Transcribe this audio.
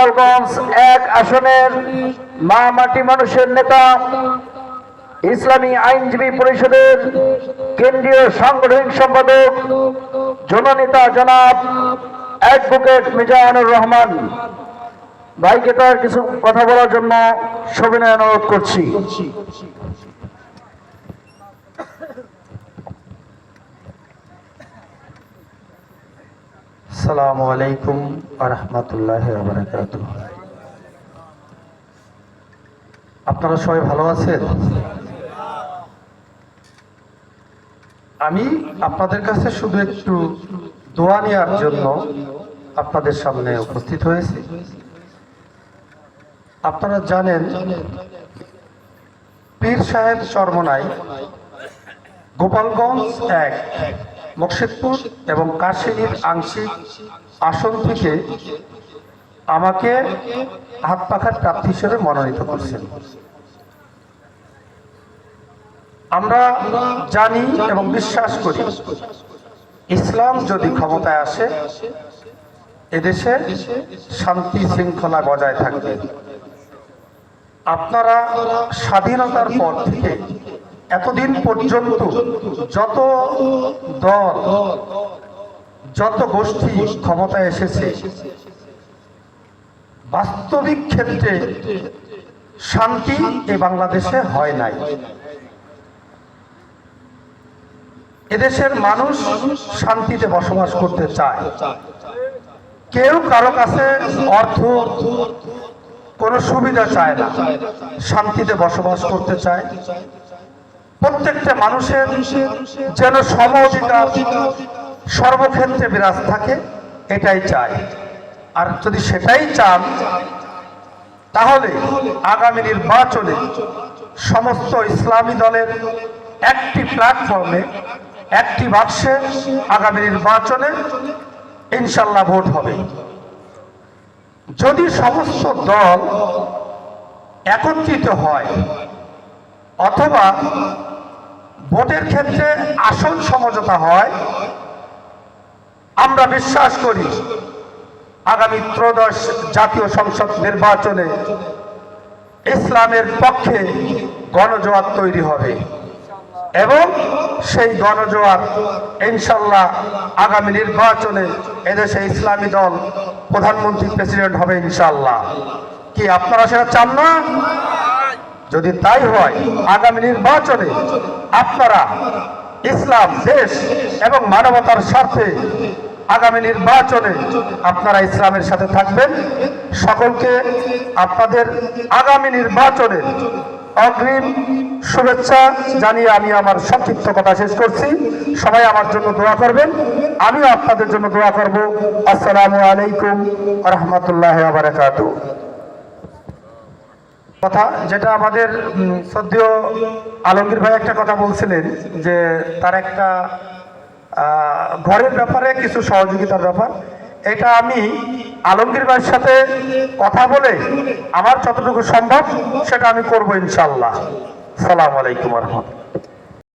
গোপালগঞ্জ এক আসনের মা মাটি মানুষের নেতা, ইসলামী আইনজীবী পরিষদের কেন্দ্রীয় সাংগঠনিক সম্পাদক, জননেতা জনাব অ্যাডভোকেট মিজানুর রহমান। ভাইকে তার কিছু কথা বলার জন্য সবিনয় অনুরোধ করছি। আসসালামু আলাইকুম আরহামতুল্লাহ বারাকাত আপনারা সবাই ভালো আছেন? আমি আপনাদের কাছে শুধু একটু দোয়া নেওয়ার জন্য আপনাদের সামনে উপস্থিত হয়েছি। আপনারা জানেন, পীর সাহেব চরমনাই গোপালগঞ্জ এক। মুর্শিদপুর এবং কাশিনীর আংশিক আসন থেকে আমাকে হাত পাখার প্রার্থী হিসেবে মনোনীত করছেন। আমরা জানি এবং বিশ্বাস করি, ইসলাম যদি ক্ষমতায় আসে, এদেশে শান্তি শৃঙ্খলা বজায় থাকবে। আপনারা স্বাধীনতার পর থেকে এতদিন পর্যন্ত যত দল, যত গোষ্ঠী ক্ষমতায় এসেছে, বাস্তবিক ক্ষেত্রে শান্তি এ বাংলাদেশে হয় নাই। এদেশের মানুষ শান্তিতে বসবাস করতে চায়। কেউ কারও কাছে অর্থ, কোনো সুবিধা চায় না। শান্তিতে বসবাস করতে চায়। প্রত্যেকটা মানুষের যেন সম সর্বক্ষেত্রে বিরাজ থাকে, এটাই চাই। আর যদি সেটাই চান, তাহলে আগামী নির্বাচনে সমস্ত ইসলামী দলের একটি প্ল্যাটফর্মে, একটি বাক্সে আগামী নির্বাচনে ইনশাল্লাহ ভোট হবে। যদি সমস্ত দল একত্রিত হয় অথবা ভোটের ক্ষেত্রে আসন সমঝোতা হয়, আমরা বিশ্বাস করি আগামী ত্রয়োদশ জাতীয় সংসদ নির্বাচনে ইসলামের পক্ষে গণজোয়ার তৈরি হবে এবং সেই গণজোয়ার ইনশাল্লাহ আগামী নির্বাচনে এদেশে ইসলামী দল প্রধানমন্ত্রী প্রেসিডেন্ট হবে ইনশাল্লাহ। কি আপনারা সেটা চান না? যদি তাই হয়, আগামী নির্বাচনে আপনারা ইসলাম, দেশ এবং মানবতার স্বার্থে আগামী নির্বাচনে আপনারা ইসলামের সাথে থাকবেন। সকলকে আপনাদের আগামী নির্বাচনে অগ্রিম শুভেচ্ছা জানিয়ে আমি আমার সংক্ষিপ্ত কথা শেষ করছি। সবাই আমার জন্য দোয়া করবেন। আমিও আপনাদের জন্য দোয়া করব। আসসালামু আলাইকুম রহমতুল্লাহ বারাকাতু কথা যেটা আমাদের সদ্যীয় আলমগীর ভাই একটা কথা বলছিলেন যে তার একটা ঘরের ব্যাপারে কিছু সহযোগিতার ব্যাপার। এটা আমি আলমগীর ভাইয়ের সাথে কথা বলে আমার যতটুকু সম্ভব সেটা আমি করব ইনশাল্লাহ সালাম আলাইকুম রহমতুল্লাহ।